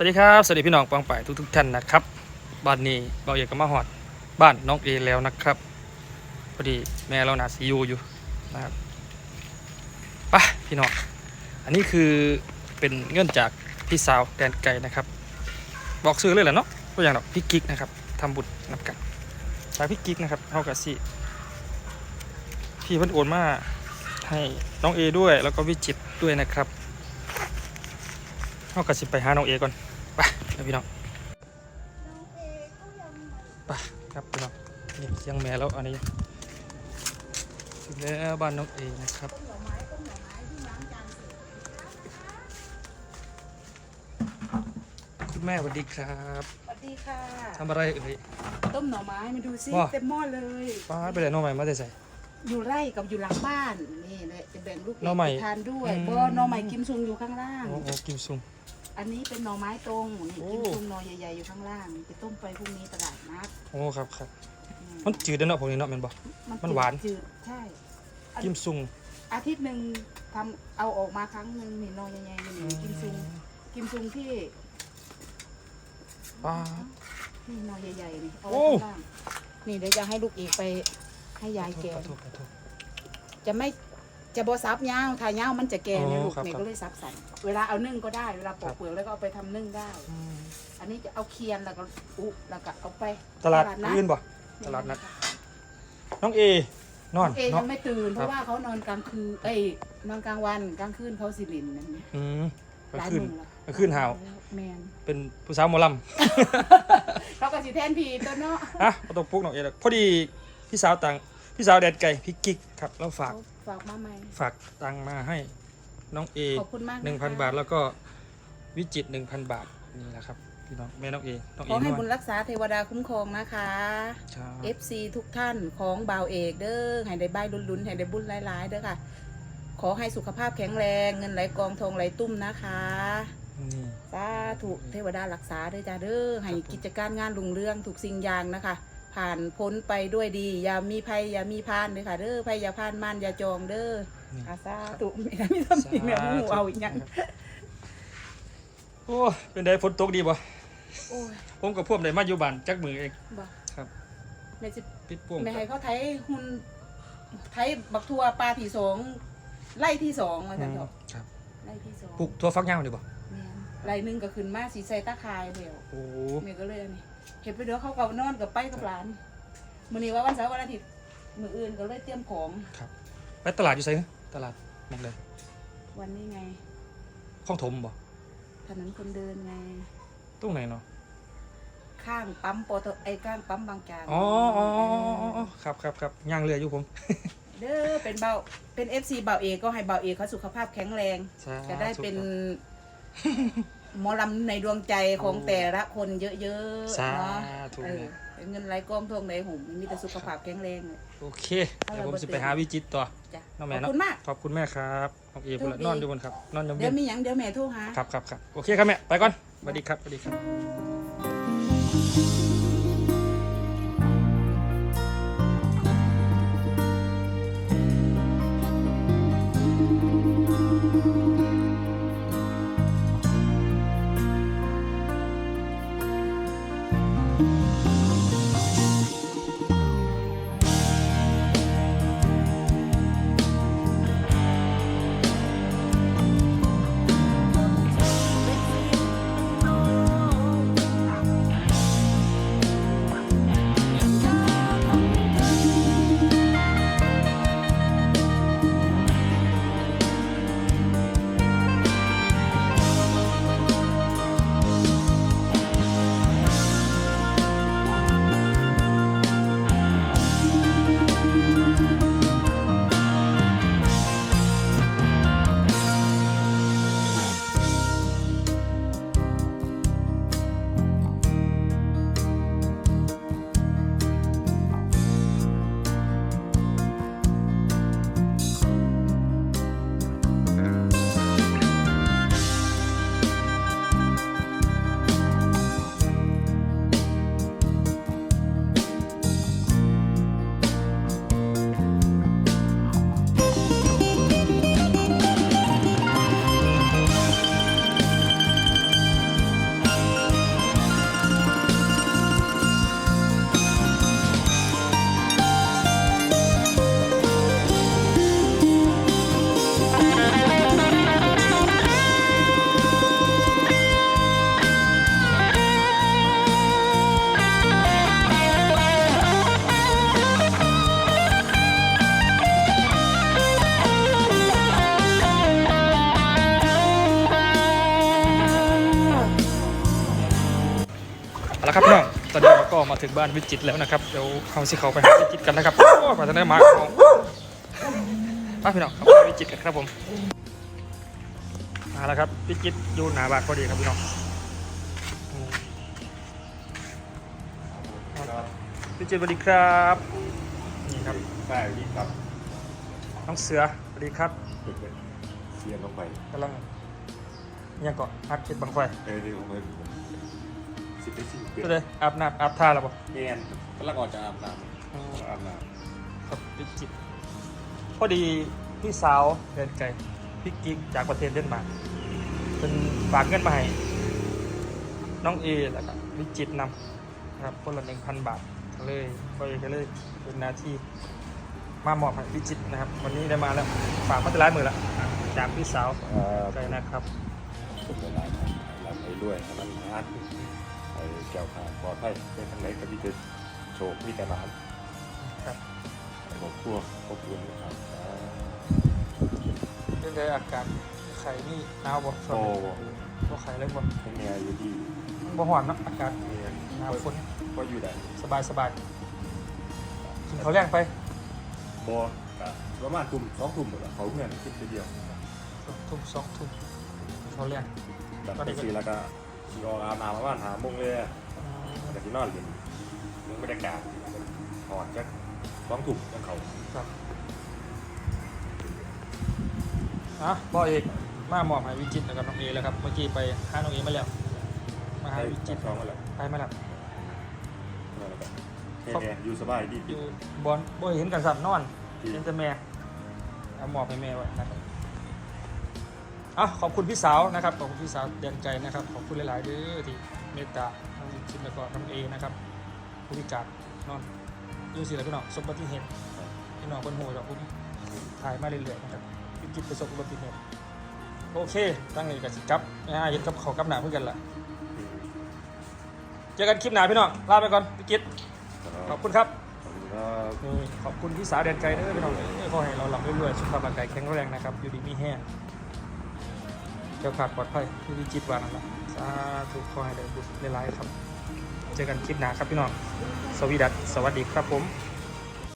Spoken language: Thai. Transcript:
สวัสดีครับ สวัสดีพี่น้องปองป่ายทุกทุกท่านนะครับบ้านนี้เราอยกจะมาหอด บ้านน้องเอแล้วนะครับพอดีแม่เราหนาซียูอยู่นะครับไปะพี่น้องอันนี้คือเป็นเงื่อนจากพี่สาวแดนไกลนะครับ บอกซื้อเลยแหละเนาะก็อย่างดอกพี่กิ๊กนะครับทำบุญนับกันจากพี่กิ๊กนะครับเท่ากับสิพี่เพิ่นโอนมาให้น้องเอด้วยแล้วก็วิจิตด้วยนะครับ เอากระสิบไปหาน้องเอก่อนไปเดี๋ยวพี่น้องไปครับพี่น้องนี่เสียงแม่แล้วอันนี้ถึงแล้วบ้านน้องเอนะครับคุณแม่สวัสดีครับสวัสดีค่ะทำอะไรเอ่ยต้มหน่อไม้มาดูซิว้า เต็มหม้อเลยป้าดไปเลยน้องใหม่มาแต่ใส่ อยู่ไร่กับอยู่หลังบ้านนี่แหละจะแบ่งลูกหน่อไม้ไปทานด้วยอืมเพราะหน่อไม้กิมซุงอยู่ข้างล่าง โอ้โหกิมซุง อันนี้เป็นหน่อไม้ตรงนี่โอ้ กิมซุงหน่อใหญ่ๆอยู่ข้างล่างไปต้มไปพรุ่งนี้ตลาดนัดโอ้ครับครับ อืมมันจืดเด้อเนาะพวกนี้เนาะแม่นบ่ มันหวาน จืดใช่อันกิมซุงอาทิตย์หนึ่งทำเอาออกมาครั้งหนึ่งนี่หน่อใหญ่ๆนี่กิมซุงกิมซุงที่ป้าดนี่หน่อใหญ่ๆนี่เอาโอ้ไว้ข้างล่างนี่เดี๋ยวจะให้ลูกเอกไป ให้ยายแกขอโทษขอโทษ จะไม่จะบอซับยาวถ้ายาวมันจะแก่อ๋อเนี่ยลูกครับเนี่ยครับก็เลยซับสันเวลาเอานึ่งก็ได้เวลาปอครักบ เปลือกแล้วก็เอาไปทำนึ่งได้ อืมอันนี้จะเอาเคียนแล้วก็อุแล้วก็เอาไปตลาดนัดอื่นบ่ ตลาดนัด น้องเอนอนเองเนาะยังไม่ตื่นเพครับ ราะว่าเขานอนกลางคืนเอ้ยนอนกลางวันกลางคืนเขาสิรินนั่นเนี่ยอืมกหลาลางยคืนมือแล้วกลางคืนหาว แมนเป็นผู้สาวหมอลเขาก็สิแทนพีตัวเนาะำอะเอาตัวปุ๊กน้องเอแล้วพอดี พี่สาวตังพี่สาวแดดไก่พี่กิ๊กครับแล้วฝากเขาฝากมาใหม่ ฝากตังมาให้น้องเอขอบคุณมากะคะหนึ่งพันบาทแล้วก็วิจิตหนึ่งพันบาทนี่แหละครับพี่น้องแม่น้องเอน้องขเออให้นวบุลญรักษาเทวดาคุ้มครองนะคะครับ FC ทุกท่านของบ่าวเอกเด้อให้ได้บ้ายลุ้นๆให้ได้บุญหลายๆเด้อค่ะ ขอให้สุขภาพแข็งแรงเงินไหลกองทองไหลตุ้มนะคะนี่สาธุเทวดารักษาด้วยจ้าเด้อให้กิจการงานรุ่งเรืองถูกสิ่งอย่างนะคะ ผ่านพ้นไปด้วยดี อย่ามีภัยอย่ามีพานเลยค่ะเด้อภัยอย่าพานมันอย่าจองเด้อนี่อาสาธุไม่ได้มีทำจริงเนี่ยมูเอาอีกอย่างโอ้เป็นไดฝนตกดีบ่โอ้ยผมกับพวกได้มาอยู่บ้านจักมือเองบ่ครับแม่จะปิดพ่วงแม่ให้เขาไทยหุ่นไทยบักทัวปลาที่สองไล่ที่สองมาอืสันมเถอะครับไล่ที่สองปลูกทั่วฟักยาวดีบ่ แม่นไล่หนึ่งก็ขึ้นมาสีใส่ตาคายเดียวโอ้แม่ก็เลยอันนี้เห็นไปเด้อเขากับนอนกับไปกับหลานมื้อนี้ว่าวันเสาร์วันอาทิตย์มื้ออื่นก็เลยเตรียมของครับไปตลาดอยู่ไสตลาดหมองเลยวันนี้ไงข้องถมบ่ถนนคนเดินไง ตรงไหนเนาะข้างปั๊มปตไอ้ข้างปั๊มบางจากอ๋ออ๋ออ๋ออ๋ออ๋อครับครับครับย่างเรืออยู่ผมเด้อเป็นเบาเป็น FC เบาเอกก็ให้เบาเอกเขาสุขภาพแข็งแรง สาธุจะได้เป็น ครับ หมอลำในดวงใจของแต่ละคนเยอะๆสาเนาะธุเออเป็นเงินไหลกองทองไหลหุ่มมีแต่สุขภาพแข็งแรงเลยโอเคเดี๋ยวผมจะไปหาวิจิตรต่อจ้ะน้องขแม่อบเนาะคุณมาก ขอบคุณแม่ครับน้องเอโชพุ่นคละดี นอนอยู่บนครับนอนยำเดี๋เย็ยวนมีหยังเดี๋ยวแม่โทรหา ครับครับครับโอเคครับแม่ไปก่อนสวัสดีครับสวัสดีครับ แล้วครับพี่น้องตอนนี้เราก็มาถึงบ้านวิจิตรแล้วนะครับเดี๋ยวเขาสิเขาไปหาวิจิตรกันนะครับโอ้ยกว่าจะได้มาของไปพี่น้องเข้าไปวิจิตรกันครับผมมาแล้วครับวิจิตรอยู่หน้าบ้านพอดีครับพี่น้องอืมวิจิตรสวัสดีครับนี่ครับใช่พี่ครับน้องเสือสวัสดีครับเสียงลงไปกำลังยังเกาะอัดเก็ดบังไฟเออเดี๋ยวผมไป สิบไปสิบเดือก็นเลยอาบน้ำอาบท่าแล้วบ่เงียนกำลังออกจากอาบน้อืมำอาบน้ครับพี่จิตรพอดีพี่สาวเดินไกลพี่กิ๊กจากประเทศเดนมาร์กเป็นฝากเงินมาให้น้องเอแล้วก็วิจิตรนำนะครับคนละหนึ่งพันบาทก็เลยก็เลยก็เลยเป็นหน้าที่มามอบให้วิจิตรนะครับ วันนี้ได้มาแล้วฝากมาแต่ร้านมือละจากพี่สาวำอ่าไกลนะครับ ผมเวลาเราไปด้วยให้มันฮาร์ด ไอ้แก้วขาดปลอดภัยเป็นทางไหนก็มีแต่โชคมีแต่หมานครับไอ้ครอบครัวครอบครัวนะครับอ่าเรื่องอากาศไข่นี่หนาวบ่ช่วโตงนี้บ่ไข่เลยบ่ให้เมียอยู่ที่บ่ฮ้อนเนาะอากาศเมียหนาวฝนก็อยู่ได้สบายสบายกินข้าวแรงไปบอประมาณกลุ่มสองกลุ่มหมดละเขาเพื่อนคิดทีเดียวสองทุ่มสองทุ่มข้าวแรงแบบไปซีแล้วก็ รออาบน้ำประมาณหาโมงเลยอะอืมแต่ที่นอนเรียนมึงบรรยากาศหอดจักร้องถูกจังเขาครับอะบ่เอกมามอบให้วิจิตรนะครับน้องเอแล้วครับ เมื่อกี้ไปหาน้องเอมาแล้ว มาหาให้วิจิจิตตรร้องมาแล้วไปมาแล้วนั่นแหละครับแค่ๆอยู่สบายดีอยู่บอนบ่เห็นกันสับนอนเห็นแต่แม่เอามอบให้แม่ไว้นะครับ อะขอบคุณพี่สาวนะครับขอบคุณพี่สาวเดือนใจนะครับขอบคุณหลาย ๆเด้อที่เมตตาน้องวิจิตรแล้วก็น้องเอนะครับผู้พิการนอนอยู่สิแล้วพี่น้องสมบัติเหตุพี่น้องคนโหดเราผมถ่ายมาเรื่อยๆนะครับวิกฤตประสบอุบัติเหตุโอเคตั้งนี้กับสิครับนะฮะเห็นกับเขากับหนาเพื่อนกันละเจอกันคลิปหนาพี่น้องลาไปก่อนวิกฤตขอบคุณครับขอบคุณครับนี่ขอบคุณพี่สาวเดินไกลเด้อพี่น้องเอ้ยขอให้เราหลับเรื่อยๆสุขภาพร่างกายแข็งแรงนะครับอยู่ดีมีแห้ง เจ้าขาดปลอดภัยที่วิจิตรวานั่นแหละสาธุขอให้ได้บุญหลายๆครับ เจอกันคลิปหน้าครับพี่น้อง สวีดัสสวัสดีครับผม